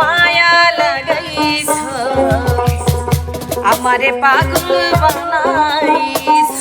মায়া লাগাইছ। আমারে পাগল বানাইছ।